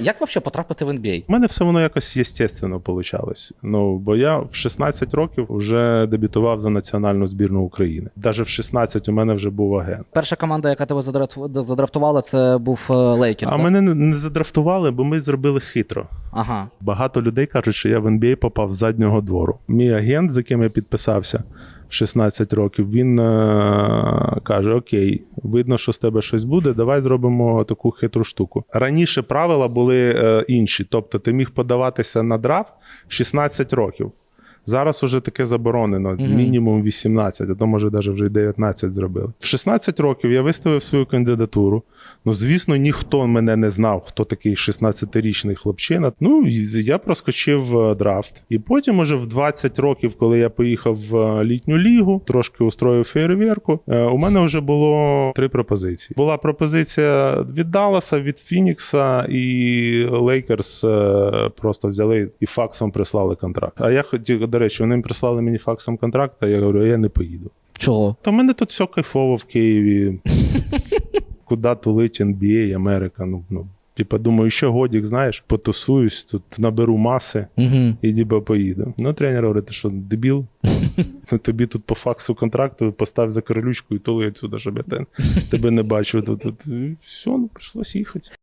Як взагалі потрапити в NBA? У мене все воно якось єстественно получалось. Ну, бо я в 16 років вже дебютував за національну збірну України. Навіть в 16 у мене вже був агент. Перша команда, яка тебе задраф- задрафтувала, це був Лейкерс. А так? мене не- задрафтували, бо ми зробили хитро. Ага. Багато людей кажуть, що я в NBA попав з заднього двору. Мій агент, з яким я підписався 16 років, він е- каже: Окей, видно, що з тебе щось буде. Давай зробимо таку хитру штуку. Раніше правила були е- інші, тобто ти міг подаватися на драфт в 16 років. Зараз уже таке заборонено, Мгм. мінімум 18, а то може навіть вже 19 зробили. В 16 років я виставив свою кандидатуру. Ну, звісно, ніхто мене не знав, хто такий 16-річний хлопчина. Ну, я проскочив е, драфт. І потім, уже в 20 років, коли я поїхав в е, літню лігу, трошки устроїв фейерверку, е, у мене вже було три пропозиції. Була пропозиція від Далласа, від Фінікса, і Лейкерс просто взяли і факсом прислали контракт. А я хотів, речі, вони прислали мені факсом контракт, а я говорю, я не поїду. Чого? Та в мене тут все кайфово в Києві. Куди тулить NBA, Америка. Ну, ну. Типа, думаю, ще годік, знаєш, потусуюсь, тут наберу маси Угу. і діба поїду. Ну, тренер говорить, ти що, дебіл? Тобі тут по факсу контракту постав за королючку і тули відсюди, щоб я тебе не бачив. Тут, тут. Все, ну прийшлось їхати.